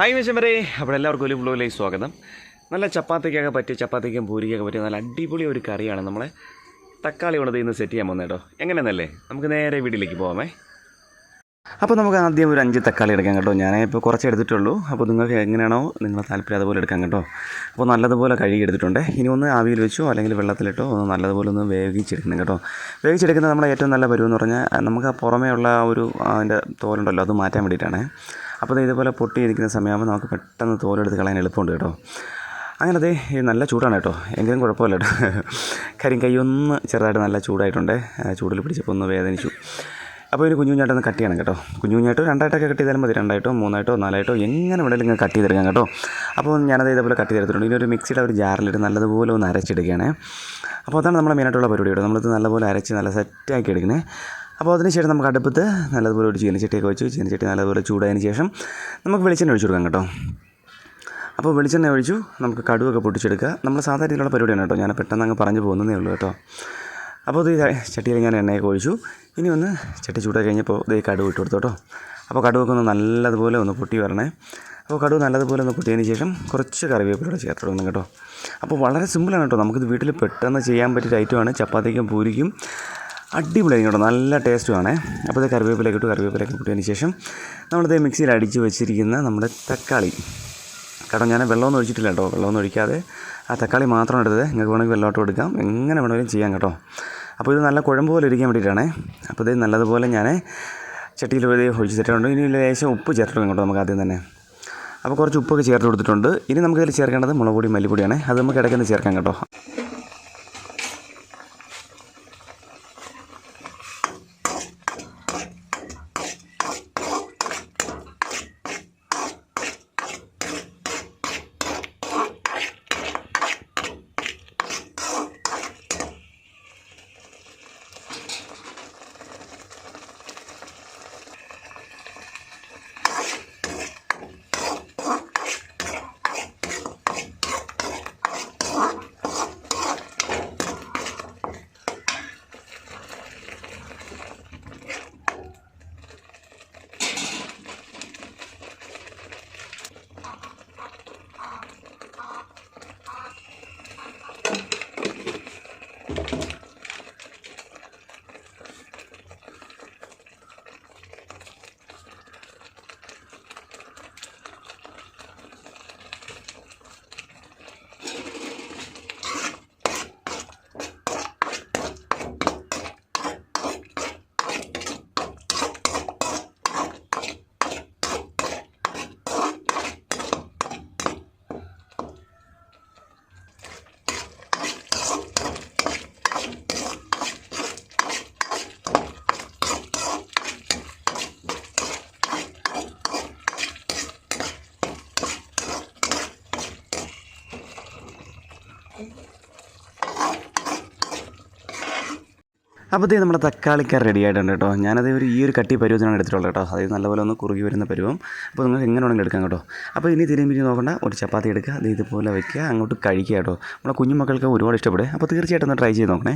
Hi മിഷമരെ അപ്പോൾ എല്ലാവർക്കും ഒരു ബ്ലോയിലേക്ക് സ്വാഗതം. നല്ല ചപ്പാത്തിക്കൊക്കെ പറ്റിയ ചപ്പാത്തിക്കും പൂരിക്കൊക്കെ പറ്റിയ നല്ല അടിപൊളി ഒരു കറിയാണ് നമ്മളെ. തക്കാളി കൊണ്ട് ഇന്ന് സെറ്റ് ചെയ്യാൻ പോകുന്നത് കേട്ടോ എങ്ങനെയെന്നല്ലേ? നമുക്ക് നേരെ വീട്ടിലേക്ക് പോകാമേ അപ്പോൾ നമുക്ക് ആദ്യം ഒരു അഞ്ച് തക്കാളി എടുക്കാം കേട്ടോ. ഞാൻ ഇപ്പോൾ കുറച്ച് എടുത്തിട്ടുള്ളൂ. അപ്പോൾ നിങ്ങൾക്ക് എങ്ങനെയാണോ നിങ്ങളെ താല്പര്യം അതുപോലെ എടുക്കാം കേട്ടോ. അപ്പോൾ നല്ലതുപോലെ കഴുകി എടുത്തിട്ടുണ്ട്. ഇനി ഒന്ന് ആവിയിൽ വെച്ചോ അല്ലെങ്കിൽ വെള്ളത്തിലിട്ടോ ഒന്ന് നല്ലതുപോലെ ഒന്ന് വേവിച്ചെടുക്കണം കേട്ടോ. വേവിച്ചെടുക്കുന്നത് നമ്മുടെ ഏറ്റവും നല്ല പരുവെന്ന് പറഞ്ഞാൽ നമുക്ക് ആ പുറമേ ഉള്ള ഒരു അതിന്റെ തോലുണ്ടല്ലോ അത് മാറ്റാൻ വേണ്ടിയിട്ടാണ്. അപ്പോൾ ഇതേപോലെ പൊട്ടിയിരിക്കുന്ന സമയമാകുമ്പോൾ നമുക്ക് പെട്ടെന്ന് തോലെടുത്ത് കളയാൻ എളുപ്പമുണ്ട് കേട്ടോ. അങ്ങനെ അതെ നല്ല ചൂടാണ് കേട്ടോ. എങ്കിലും കുഴപ്പമില്ല കേട്ടോ. കാര്യം കൈ ഒന്ന് ചെറുതായിട്ട് നല്ല ചൂടായിട്ടുണ്ട്. ചൂടിൽ പിടിച്ചപ്പോൾ ഒന്ന് വേദനിച്ചു. അപ്പോൾ ഒരു കുഞ്ഞു കുഞ്ഞായിട്ടൊന്ന് കട്ട് ചെയ്യണം കേട്ടോ. കുഞ്ഞു കുഞ്ഞായിട്ട് രണ്ടായിട്ടൊക്കെ കട്ട് ചെയ്താലും മതി. രണ്ടായിട്ടോ മൂന്നായിട്ടോ നാലായിട്ടോ എങ്ങനെ വേണമെങ്കിലും ഇങ്ങനെ കട്ട് ചെയ്തെടുക്കാം കേട്ടോ. അപ്പോൾ ഞാനത് ഇതേപോലെ കട്ട് ചെയ്തെടുത്തിട്ടുണ്ട്. ഇനി ഒരു മിക്സിയുടെ ഒരു ജാറിലിട്ട് നല്ലതുപോലെ ഒന്ന് അരച്ചെടുക്കുകയാണ് അപ്പോൾ അതാണ് നമ്മുടെ മെയിനായിട്ടുള്ള പരിപാടി കേട്ടോ. നമ്മളിത് നല്ലപോലെ അരച്ച് നല്ല സെറ്റാക്കി എടുക്കണേ. അപ്പോൾ അതിനുശേഷം നമുക്ക് അടുപ്പത്ത് നല്ലതുപോലെ ഒരു ചീനച്ചട്ടിയൊക്കെ വെച്ച്. ചീനച്ചട്ടി നല്ലതുപോലെ ചൂടായതിന് ശേഷം നമുക്ക് വെളിച്ചെണ്ണ ഒഴിച്ചു കൊടുക്കാം കേട്ടോ. അപ്പോൾ വെളിച്ചെണ്ണ ഒഴിച്ചു. നമുക്ക് കടുവൊക്കെ പൊട്ടിച്ചെടുക്കുക. നമ്മൾ സാധാരണ രീതിയിലുള്ള പരിപാടിയാണ് കേട്ടോ. ഞാൻ പെട്ടെന്ന് അങ്ങ് പറഞ്ഞു പോകുന്നതേ ഉള്ളൂ കേട്ടോ. അപ്പോൾ ഇത് ചട്ടിയിൽ ഞാൻ എണ്ണയൊക്കെ ഒഴിച്ചു. ഇനി ഒന്ന് ചട്ടി ചൂടായി കഴിഞ്ഞപ്പോൾ ഇത് കടുവ് ഇട്ട് കൊടുത്തു കേട്ടോ. അപ്പോൾ കടുവൊക്കെ ഒന്ന് നല്ലതുപോലെ ഒന്ന് പൊട്ടി വരണേ. അപ്പോൾ കടുവ് നല്ലതുപോലെ ഒന്ന് പൊട്ടിയതിന് ശേഷം കുറച്ച് കറിവേപ്പിലൂടെ ചേർത്ത് കൊടുക്കണം കേട്ടോ. അപ്പോൾ വളരെ സിമ്പിളാണ് കേട്ടോ. നമുക്കിത് വീട്ടിൽ പെട്ടെന്ന് ചെയ്യാൻ പറ്റിയ ഐറ്റമാണ്. ചപ്പാത്തിക്കും പൂരിക്കും അടിപൊളിയായിരിക്കും കേട്ടോ. നല്ല ആണേ. അപ്പോൾ ഇത് കറിവേപ്പിലേക്ക് ഇട്ടു. കറിവേപ്പിലേക്ക് ഇട്ടതിന് ശേഷം നമ്മളിത് മിക്സിയിൽ അടിച്ച് വെച്ചിരിക്കുന്ന നമ്മുടെ തക്കാളി. കാരണം ഞാൻ വെള്ളമൊന്നും ഒഴിച്ചിട്ടില്ല കേട്ടോ. വെള്ളമൊന്നും ഒഴിക്കാതെ ആ തക്കാളി മാത്രം എടുത്തത്. നിങ്ങൾക്ക് വേണമെങ്കിൽ വെള്ളമോട്ട് എടുക്കാം എങ്ങനെ വേണമെങ്കിലും ചെയ്യാം കേട്ടോ. അപ്പോൾ ഇത് നല്ല കുഴമ്പ് പോലെ ഇരിക്കാൻ വേണ്ടിയിട്ടാണ്. അപ്പോൾ ഇത് നല്ലതുപോലെ ഞാൻ ചട്ടിയിൽ വെറുതെ ഒഴിച്ച് തരുന്നുണ്ട് ഇനി ലേശം ഉപ്പ് ചേർത്തിട്ടുണ്ട് കേട്ടോ നമുക്ക് ആദ്യം തന്നെ. അപ്പോൾ കുറച്ച് ഉപ്പൊക്കെ ചേർത്ത് കൊടുത്തിട്ടുണ്ട്. ഇനി നമുക്ക് ഇതിൽ ചേർക്കേണ്ടത് മുളക് പൊടി മല്ലിപ്പൊടിയാണ്. അത് നമുക്ക് ഇടയ്ക്കൊന്ന് ചേർക്കാം കേട്ടോ. അപ്പോൾ ഇത് നമ്മുടെ തക്കാളിക്കാർ റെഡി ആയിട്ടുണ്ട് കേട്ടോ. ഞാനത് ഒരു ഈ ഒരു കട്ടി പരുവത്തിനാണ് എടുത്തിട്ടുള്ളത് കേട്ടോ. അതായത് നല്ലപോലെ ഒന്ന് കുറുകി വരുന്ന പരുവം. അപ്പോൾ നിങ്ങൾക്ക് എങ്ങനെ വേണമെങ്കിലും എടുക്കാം കേട്ടോ. അപ്പോൾ ഇനി തിരുമ്പി നോക്കണ്ട. ഒരു ചപ്പാത്തി എടുക്കുക അത് ഇതുപോലെ വയ്ക്കുക അങ്ങോട്ട് കഴിക്കുക കേട്ടോ. നമ്മുടെ കുഞ്ഞുമക്കൾക്ക് ഒരുപാട് ഇഷ്ടപ്പെടും. അപ്പോൾ തീർച്ചയായിട്ടും ഒന്ന് ട്രൈ ചെയ്ത് നോക്കണേ.